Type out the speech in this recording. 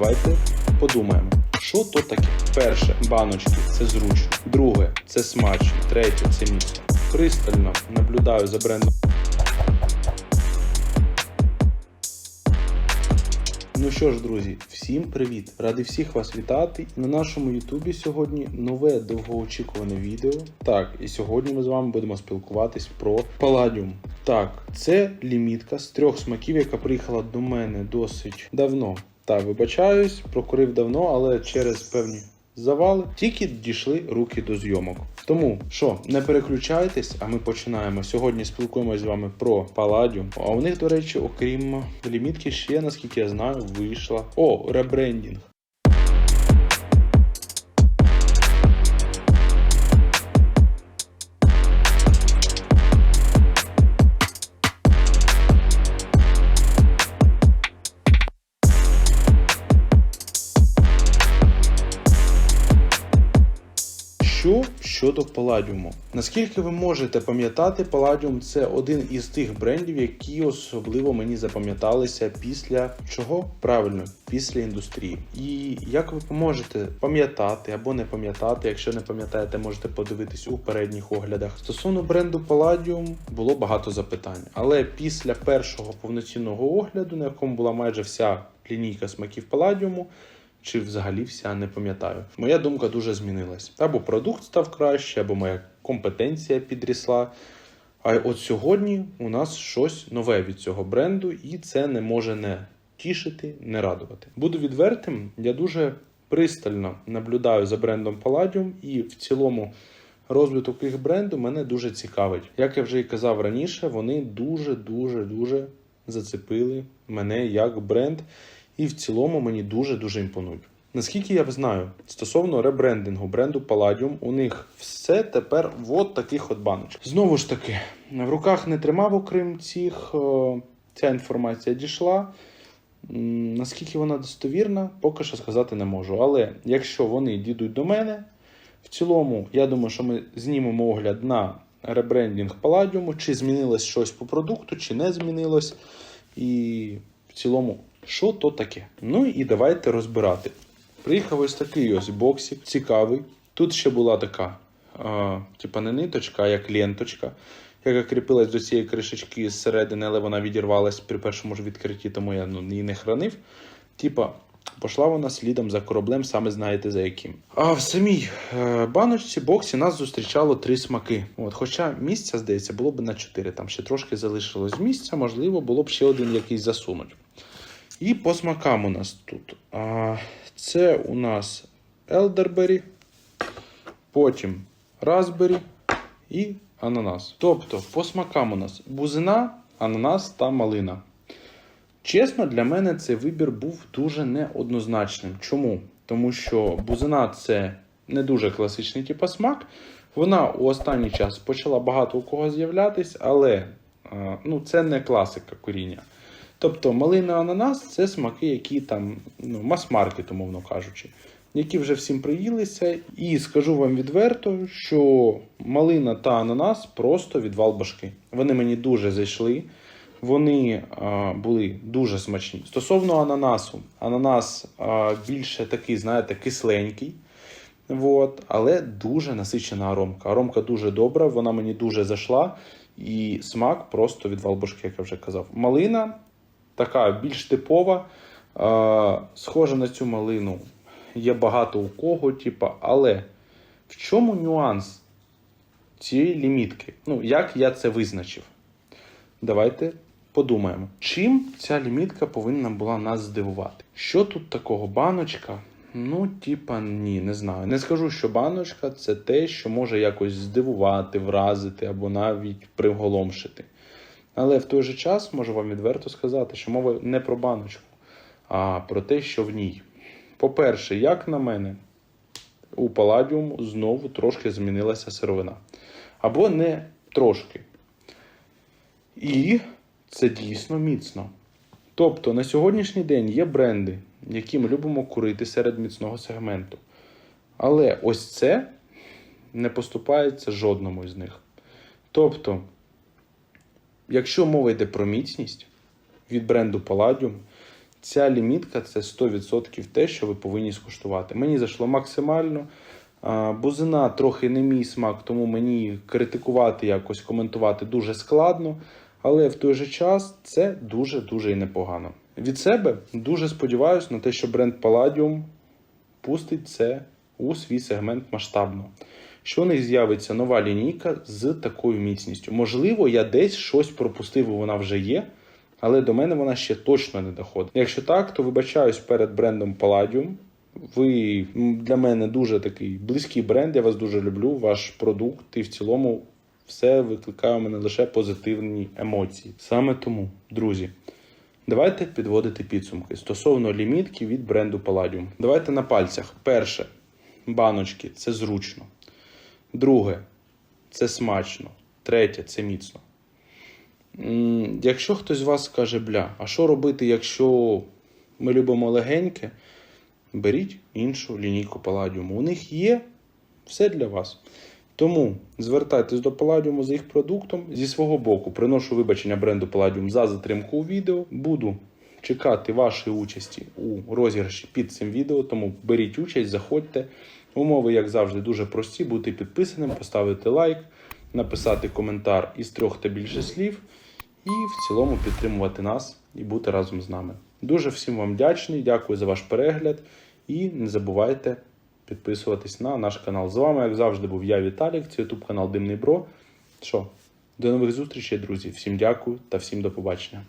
давайте подумаємо, що то таке. Перше, баночки це зручно. Друге, це смачно. Третє, це міцно. Пристально наблюдаю за брендом. Ну що ж, друзі, всім привіт! Ради всіх вас вітати. На нашому Ютубі сьогодні нове довгоочікуване відео. Так, і сьогодні ми з вами будемо спілкуватись про Palladium. Так, це лімітка з трьох смаків, яка приїхала до мене досить давно. Та вибачаюсь, прокурив давно, але через певні завали тільки дійшли руки до зйомок. Тому що не переключайтесь, а ми починаємо. Сьогодні спілкуємось з вами про Паладіум. А у них, до речі, окрім лімітки, ще наскільки я знаю, вийшла. О, ребрендінг. Щодо Palladium? Наскільки ви можете пам'ятати, Palladium це один із тих брендів, які особливо мені запам'яталися після чого? Правильно, після індустрії. І як ви поможете пам'ятати або не пам'ятати, якщо не пам'ятаєте, можете подивитись у передніх оглядах. Стосовно бренду Palladium було багато запитань, але після першого повноцінного огляду, на якому була майже вся лінійка смаків Palladium, чи взагалі вся не пам'ятаю. Моя думка дуже змінилась. Або продукт став краще, або моя компетенція підрісла. А от сьогодні у нас щось нове від цього бренду, і це не може не тішити, не радувати. Буду відвертим, я дуже пристально наблюдаю за брендом Palladium, і в цілому розвиток їх бренду мене дуже цікавить. Як я вже і казав раніше, вони дуже дуже дуже зацепили мене як бренд і в цілому мені дуже-дуже імпонують. Наскільки я знаю, стосовно ребрендингу бренду Palladium, у них все тепер в от таких от баночках. Знову ж таки, в руках не тримав, окрім цих, ця інформація дійшла. Наскільки вона достовірна, поки що сказати не можу. Але якщо вони дійдуть до мене, в цілому, я думаю, що ми знімемо огляд на ребрендинг Palladium, чи змінилось щось по продукту, чи не змінилось. І в цілому, що то таке? Ну і давайте розбирати. Приїхав ось такий ось боксик, цікавий. Тут ще була така, а, типа не ниточка, а як ленточка, яка кріпилась до цієї кришечки зсередини, але вона відірвалась при першому ж відкритті, тому я ну, її не хранив. Типа, пішла вона слідом за кораблем, саме знаєте за яким. А в самій е, баночці боксі нас зустрічало три смаки. От, хоча місця, здається, було б на чотири. Там ще трошки залишилось місця, можливо, було б ще один якийсь засунуть. І по смакам у нас тут. А, це у нас елдербері, потім Raspberry і ананас. Тобто, по смакам у нас бузина, ананас та малина. Чесно, для мене цей вибір був дуже неоднозначним. Чому? Тому що бузина це не дуже класичний типу смак. Вона у останній час почала багато у кого з'являтись, але ну, це не класика коріння. Тобто малина ананас це смаки, які там ну, мас-маркет, умовно кажучи, які вже всім приїлися. І скажу вам відверто, що малина та ананас просто відвал башки. Вони мені дуже зайшли. Вони а, були дуже смачні. Стосовно ананасу, ананас а, більше такий, знаєте, кисленький. Вот, але дуже насичена аромка. Аромка дуже добра, вона мені дуже зайшла. І смак просто відвал башки, як я вже казав. Малина така більш типова. Схожа на цю малину є багато у кого, типа, але в чому нюанс цієї лімітки? Ну, як я це визначив? Давайте подумаємо, чим ця лімітка повинна була нас здивувати. Що тут такого баночка? Ну, типа, ні, не знаю. Не скажу, що баночка це те, що може якось здивувати, вразити або навіть приголомшити. Але в той же час можу вам відверто сказати, що мова не про баночку, а про те, що в ній. По-перше, як на мене, у Паладіум знову трошки змінилася сировина. Або не трошки. І це дійсно міцно. Тобто на сьогоднішній день є бренди, які ми любимо курити серед міцного сегменту. Але ось це не поступається жодному із них. Тобто, якщо мова йде про міцність від бренду Palladium, Ця лімітка це 100% те, що ви повинні скуштувати. Мені зайшло максимально. Бузина трохи не мій смак, тому мені критикувати якось коментувати дуже складно. Але в той же час це дуже-дуже і непогано. Від себе дуже сподіваюся на те, що бренд Palladium пустить це у свій сегмент масштабно. Що у них з'явиться нова лінійка з такою міцністю. Можливо, я десь щось пропустив, вона вже є, але до мене вона ще точно не доходить. Якщо так, то вибачаюсь перед брендом Palladium. Ви для мене дуже такий близький бренд, я вас дуже люблю, ваш продукт і в цілому все викликає у мене лише позитивні емоції. Саме тому, друзі, давайте підводити підсумки стосовно лімітки від бренду Palladium. Давайте на пальцях. Перше, баночки це зручно. Друге, це смачно. Третє, це міцно. Якщо хтось з вас скаже, бля, а що робити, якщо ми любимо легеньке, беріть іншу лінійку Palladium. У них є все для вас. Тому звертайтесь до Palladium за їх продуктом. Зі свого боку приношу вибачення бренду Palladium за затримку у відео. Буду чекати вашої участі у розіграші під цим відео, тому беріть участь, заходьте. Умови, як завжди, дуже прості: бути підписаним, поставити лайк, написати коментар із трьох та більше слів, і в цілому підтримувати нас і бути разом з нами. Дуже всім вам вдячний, дякую за ваш перегляд і не забувайте підписуватись на наш канал. З вами, як завжди, був я, Віталік, це YouTube канал Димний Бро. Що, до нових зустрічей, друзі. Всім дякую та всім до побачення.